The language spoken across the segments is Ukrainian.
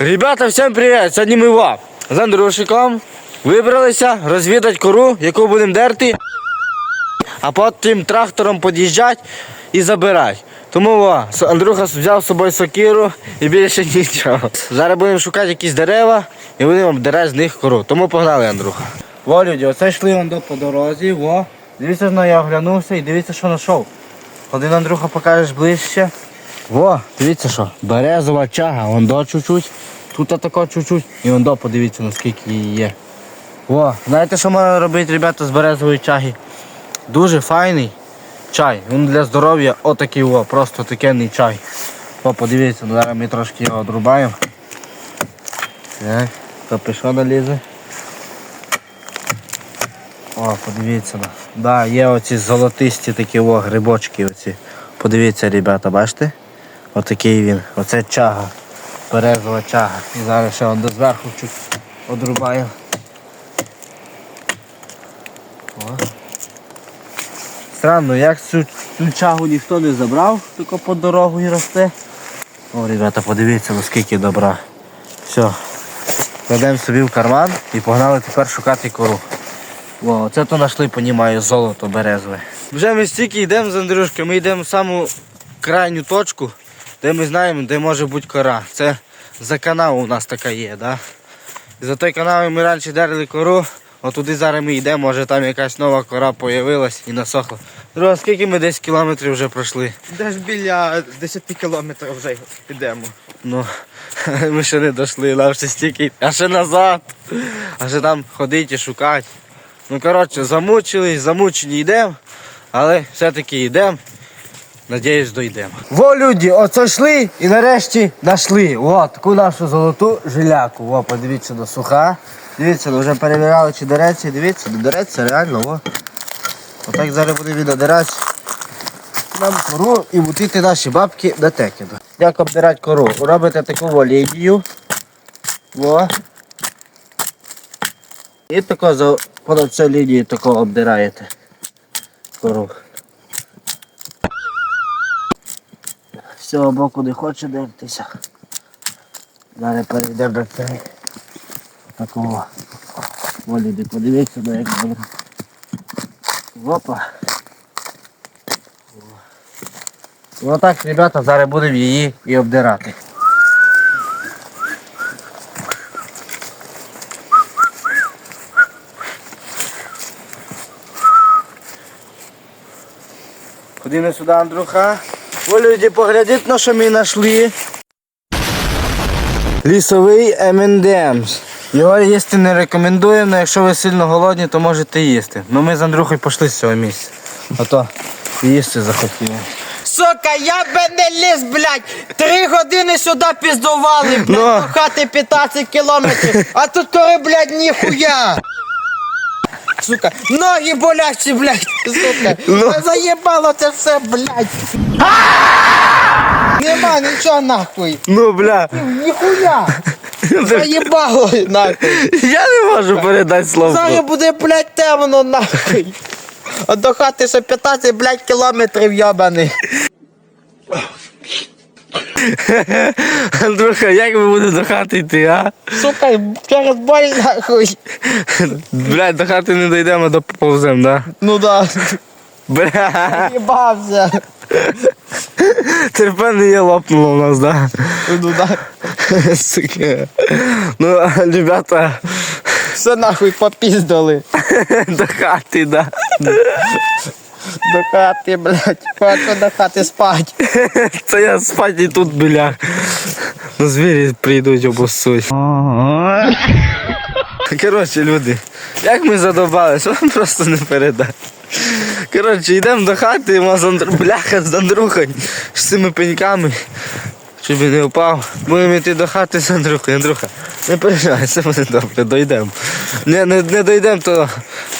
Ребята, всім привіт! Сьогодні ми ва з Андрушиком вибралися розвідати кору, яку будемо дерти, а потім трактором під'їжджати і забирати. Тому ва, Андрюха взяв з собою сокиру і більше нічого. Зараз будемо шукати якісь дерева і будемо обдирати з них кору. Тому погнали, Андрюха. Во, люди, оце йшли он до по дорозі, во. Дивіться, я оглянувся і дивіться, що знайшов. Один Андрюха покажеш ближче. Во, дивіться що, березова чага, вон до чуть-чуть, тут тако чуть-чуть, і вон до, подивіться, наскільки її є. Во, знаєте, що можна робити, ребята, з березової чаги? Дуже файний чай. Він для здоров'я отакий, о, просто такенний чай. О, подивіться, ну, зараз ми трошки його одрубаємо. Так, капюшона лізе. О, подивіться. на. Да, є оці золотисті такі о, грибочки оці. Подивіться, ребята, бачите? Отакий він. Оце чага. Березова чага. І зараз ще до зверху чуть одрубаємо. О. Странно, як цю, цю чагу ніхто не забрав, тільки по дорогу і росте. О, ребята, подивіться, наскільки добра. Все. Кладемо собі в карман і погнали тепер шукати кору. О, оце то знайшли, понімаю, золото березове. Вже ми стільки йдемо з Андрюшкою, ми йдемо в саму крайню точку, де ми знаємо, де може бути кора. Це за канаву у нас така є, да? За той канавою ми раніше дерли кору, от туди зараз ми йдемо, може там якась нова кора появилась і насохла. Друга, скільки ми десь кілометрів вже пройшли? Десь біля 10 кілометрів вже підемо. Ну, ми ще не дійшли, нам ще стільки, а ще назад, а ще там ходити і шукати. Ну, коротше, замучились, замучені йдемо, але все-таки йдемо. Надіюсь, дійдемо. Во, люди, оце йшли і нарешті знайшли. О, таку нашу золоту жиляку. О, подивіться, ну, суха. Дивіться, ну, вже перевіряли, чи дереться. Дивіться, ну, дереться реально, о. Отак зараз буде відодирати нам кору і мутити наші бабки до текіду. Як обдирати кору? Робите таку волідію. Во. І тако за понад цю лінію тако обдираєте кору. Цього боку не хоче дивитися. Зараз перейдемо до цього. Такого. Воліди, подивіться, на як буде. Опа. Отак, ребята, зараз будемо її і обдирати. Ходімо сюди, Андрюха. Ви люди, поглядіть, на що ми знайшли. Лісовий M&M's. Його їсти не рекомендуємо, але якщо ви сильно голодні, то можете їсти. Ну ми з Андрюхою пішли з цього місця. А то їсти захотіли. Сука, я би не ліз, блядь! Три години сюди піздували, блядь, Ну. до хати 15 кілометрів, а тут кори, блядь, ніхуя! Сука, ноги болячі, блядь, сука, Ну. заєбало це все, блядь! Нема нічого нахуй! Ну, бля. Ніхуя! Заєбало нахуй! Я не можу передати слово. Зараз буде, блядь, темно нахуй! А до хати ще 15, блядь, кілометрів йобаний. Андрюха, як ми будемо до хати йти, а? Сука, через боль нахуй. Блядь, до хати не дійдемо, до поповзем, да? Ну да. Бля, Їбався. Терпение лопнуло у нас, да? Ну да. Сука. Ну, ребята, Все нахуй попіздали. до хати, да. До хати, блядь. Хочу до хати спать. Це я спать і тут, бля. Ну, звірі прийдуть обоссуть. Коротше, люди, як ми задобались, вам просто не передати. Коротше, йдемо до хати, і з Андр... бляха з Андрухою, з цими пеньками, щоб він не впав. Будемо йти до хати з Андрухою. Андрюха, не переживай, все буде добре, дойдемо. Не, не, не дойдемо, то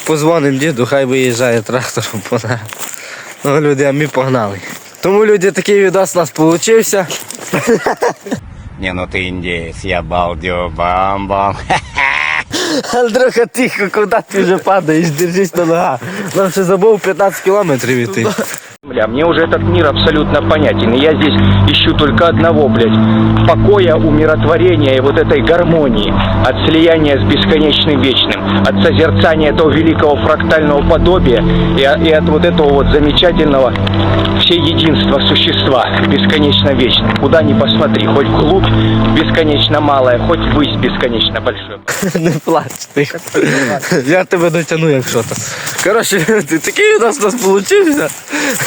позвонимо діду, хай виїжджає трактором по. Ну, люди, а ми погнали. Тому, люди, такий відос у нас вийшов. Не, ну ты индеец, я балдею, бам-бам. Андрюха, тихо, куди ти вже падаєш, держись на ногах. Нам ще забув 15 кілометрів іти. Бля, мне уже этот мир абсолютно понятен. И я здесь ищу только одного, блядь, покоя, умиротворения и вот этой гармонии. От слияния с бесконечным вечным. От созерцания этого великого фрактального подобия и, и от вот этого вот замечательного всеединства существа, бесконечно вечным. Куда ни посмотри, хоть вглубь бесконечно малое, хоть ввысь бесконечно большое. Не плач, тихо. Я тебе дотягну, якщо то. Коротше, ти такий у нас у нас получився.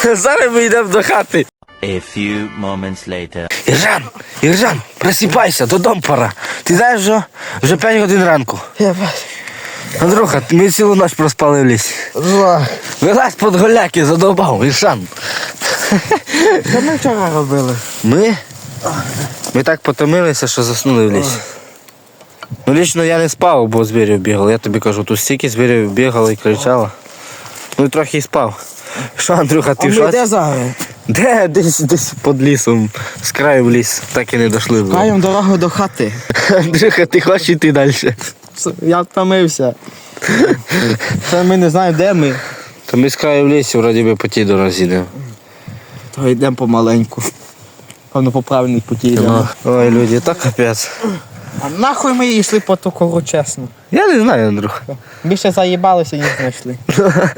Зараз ми йдемо до хати. A few moments later. Іржан, Іржан, просипайся, додому пора. Ти знаєш, що вже 5 годин ранку. Я бачу. Андрюха, ми цілу ніч проспали в лісі. Зла. Вилазь під голяки, задовбав, Іржан. Що ми вчора робили? Ми? Ми так потомилися, що заснули в лісі. Ну, лічно я не спав, бо звірів бігало. Я тобі кажу, тут стільки звірів бігало і кричало. Ну і трохи і спав. Що, Андрюха, ти А ми де зараз? Де? Десь, десь під лісом, з краю в ліс, так і не дійшли. Маємо дорогу до хати. Андрюха, ти хочеш йти далі? Я втомився. Це ми не знаємо, де ми. То ми з краю в лісі, вроді би по тій дорозі йдемо. То йдемо помаленьку. Певно, по правильній путі йдемо. Ой, люди, так капець. А нахуй ми йшли по ту кору, чесно. Я не знаю, Андрюха. Більше заїбалися, ніж знайшли.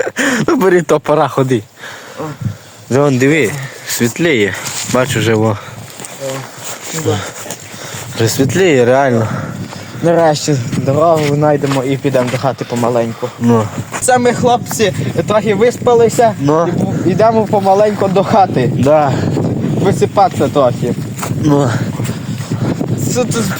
Ну бери то пора ходи. Вон диви, світліє. Бачу вже во. Вже світліє, реально. Нарешті дорогу знайдемо і підемо до хати помаленьку. Ну. Це ми, хлопці, трохи виспалися Ну. і бу- йдемо помаленьку до хати. Да. Висипатися трохи. Ну.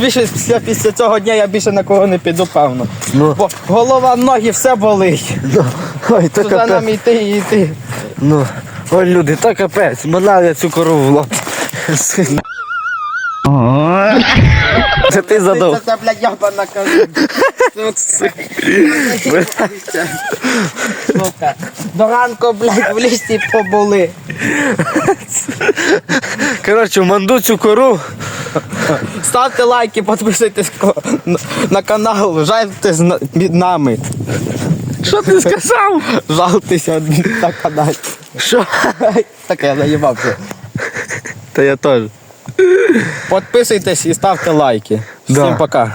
Більше після, після цього дня я більше на кого не піду, певно. Ну. Бо голова, ноги, все болить. ну. Ой, то Туди нам йти і йти. Ну. Ой, люди, то капець. Манав я цю корову в лоб. Це ти задов. Це, блядь, ябана кажу. Сука. До ранку, блядь, в лісі побули. Коротше, манду цю кору. Ставте лайки, підписуйтесь на- на канал, жальтесь на- від нами. Що ти сказав? Жалтеся на каналі. Що? Так я заїбався. Та я теж. Підписуйтесь і ставте лайки. Да. Всім пока.